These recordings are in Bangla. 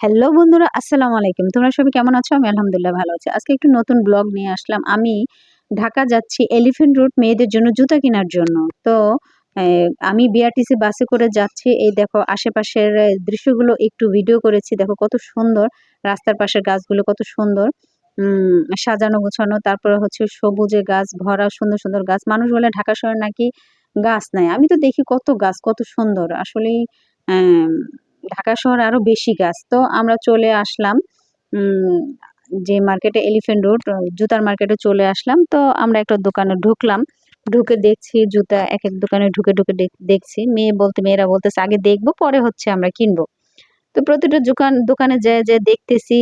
হ্যালো বন্ধুরা, আসসালামু আলাইকুম। তোমরা সবাই কেমন আছো? আমি আলহামদুলিল্লাহ ভালো আছি। আজকে একটু নতুন ব্লগ নিয়ে আসলাম। আমি ঢাকা যাচ্ছি এলিফেন্ট রুট মেয়েদের জন্য জুতা কেনার জন্য। তো আমি বিআরটিসি বাসে করে যাচ্ছি। এই দেখো, আশেপাশের দৃশ্যগুলো একটু ভিডিও করেছি। দেখো, কত সুন্দর। রাস্তার পাশের গাছগুলো কত সুন্দর। সাজানো গোছানো। তারপরে হচ্ছে সবুজে গাছ ভরা, সুন্দর সুন্দর গাছ। মানুষ বলে ঢাকা শহরে নাকি গাছ নাই। আমি তো দেখি কত গাছ, কত সুন্দর। আসলেই ঢাকা শহরে আরও বেশি গাছ। তো আমরা চলে আসলাম যে মার্কেটে এলিফেন্ট রোড জুতার মার্কেটে চলে আসলাম। তো আমরা একটা দোকানে ঢুকলাম, ঢুকে দেখছি জুতা এক এক দোকানে ঢুকে ঢুকে দেখ- দেখছি। মেয়ে বলতে, মেয়েরা বলতেছে, আগে দেখব, পরে হচ্ছে আমরা কিনবো। তো প্রতিটা দোকান, দোকানে যায় যে দেখতেছি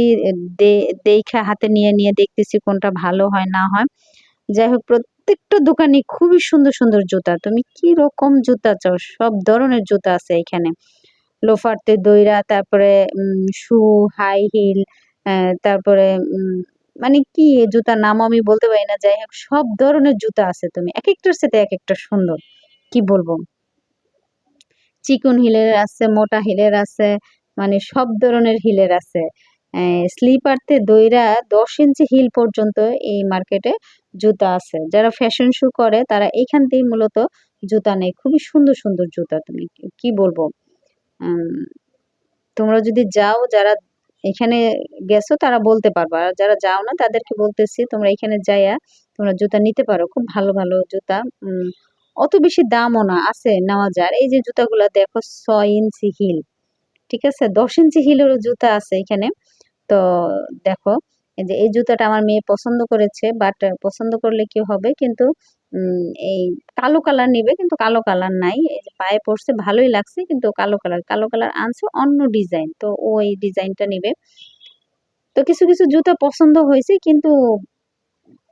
দেখে হাতে নিয়ে নিয়ে দেখতেছি কোনটা ভালো হয়, না হয়। যাই হোক, প্রত্যেকটা দোকানে খুবই সুন্দর সুন্দর জুতা। তুমি কি রকম জুতা চাও? সব ধরনের জুতা আছে এখানে। লোফারতে দইরা, তারপরে শু হাই হিল তারপরে মানে কি জুতার নাম আমি বলতে পারি না, যাই হোক, সব ধরনের জুতা আছে তুমি। এক একটার সাথে এক একটা সুন্দর, কি বলব? চিকন হিলের আছে, মোটা হিলের আছে মানে সব ধরনের হিলের আছে। স্লিপারতে দইরা দশ ইঞ্চি হিল পর্যন্ত এই মার্কেটে জুতা আছে। যারা ফ্যাশন শু করে, তারা এইখান থেকেই মূলত জুতা নেয়। খুবই সুন্দর সুন্দর জুতা তুমি, কি- বলব? তোমরা যদি যাও, যারা এখানে গেছো, তারা বলতে পারবা। আর যারা যাও না, তাদেরকে বলতেছি, তোমরা এখানে যাইয়া তোমরা জুতা নিতে পারো। খুব ভালো ভালো জুতা। অত বেশি দামও না, আছে নেওয়া যায়। এই যে জুতাগুলা, দেখো, ছয় ইঞ্চি হিল। ঠিক আছে? দশ ইঞ্চি হিলেরও জুতা আছে এখানে। তো, দেখো যে এই জুতাটা আমার মেয়ে পছন্দ করেছে, বাট পছন্দ করলে কি হবে? কিন্তু এই কালো কালার নিবে, কিন্তু কালো কালার নাই। পায়ে পড়ছে, ভালোই লাগছে, কিন্তু কালো কালার। কালো কালার আনছে অন্য ডিজাইন, তো ও এই ডিজাইনটা নেবে। তো কিছু কিছু জুতা পছন্দ হয়েছে, কিন্তু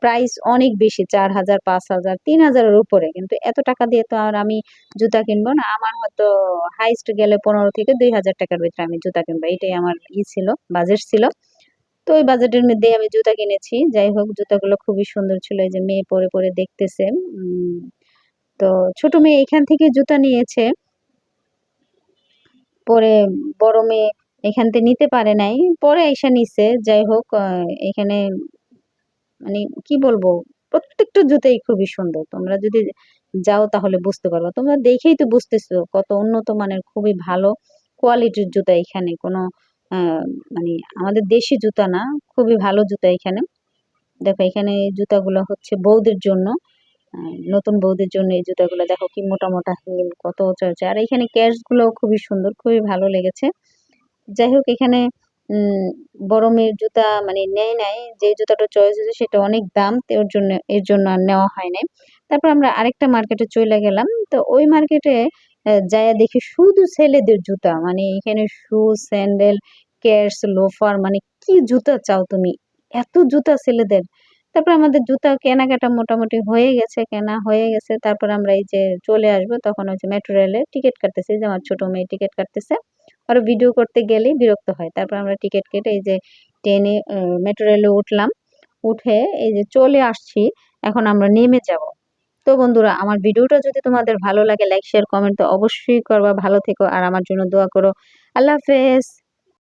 প্রাইস অনেক বেশি, চার হাজার, পাঁচ হাজার, তিন হাজারের উপরে। কিন্তু এত টাকা দিয়ে তো আর আমি জুতা কিনবো না। আমার হয়তো হাইস্ট গেলে পনেরো থেকে দুই হাজার টাকার ভিতরে আমি জুতা কিনবো। এটাই আমার ই ছিল বাজেট ছিল। ওই বাজেটের মধ্যে আমি জুতা কিনেছি। যাই হোক, জুতাগুলো খুবই সুন্দর ছিল। এই যে মেয়ে পরে পরে দেখতেছে। তো ছোট মেয়ে এখান থেকে জুতা নিয়েছে। পরে বড় মেয়ে এখান থেকে নিতে পারে নাই। পরে এসে নিছে। যাই হোক এখানে মানে কি বলব? প্রত্যেকটা জুতাই খুবই সুন্দর। তোমরা যদি যাও তাহলে বুঝতে পারবা। তোমরা দেখেই তো বুঝতেছো কত উন্নত মানের, খুবই ভালো কোয়ালিটির জুতা এখানে। কোনো মানে আমাদের দেশি জুতা না, খুবই ভালো জুতা এখানে। দেখো, এখানে জুতাগুলো হচ্ছে বৌদের জন্য। নতুন বৌদের জন্য এই জুতাগুলো, দেখো কি মোটা মোটা হিল কত উঁচা উঁচা। আর এখানে ক্যাশগুলো খুবই সুন্দর, খুবই ভালো লেগেছে। যাই হোক, এখানে বড় মেয়ের জুতা মানে নেয় নাই, যে জুতাটা চয়েস হয়েছে সেটা অনেক দাম, তো ওর জন্য, এর জন্য আর নেওয়া হয় নাই। তারপর আমরা আরেকটা মার্কেটে চলে গেলাম, তো ওই মার্কেটে যাইয়া দেখি শুধু ছেলেদের জুতা মানে এখানে শু স্যান্ডেল কেটস লোফার মানে কি জুতা চাও তুমি? এত জুতা ছেলেদের। তারপর আমাদের জুতা কেনাকাটা মোটামুটি হয়ে গেছে, কেনা হয়ে গেছে। তারপর আমরা এই যে চলে আসব, তখন হচ্ছে মেট্রো রেলে টিকিট কাটতেছি। যে আমার ছোট মেয়ে টিকিট কাটতেছে। আর ভিডিও করতে গেলেই বিরক্ত হয়। তারপর আমরা টিকিট কেটে এই যে ট্রেনে মেট্রো রেলে উঠলাম। উঠে এই যে চলে আসছি। এখন আমরা নেমে যাব। তো বন্ধুরা, আমার ভিডিওটা যদি তোমাদের ভালো লাগে লাইক শেয়ার কমেন্ট তো অবশ্যই করবা। ভালো থেকো আর আমার জন্য দোয়া করো। আল্লাহ হাফেজ।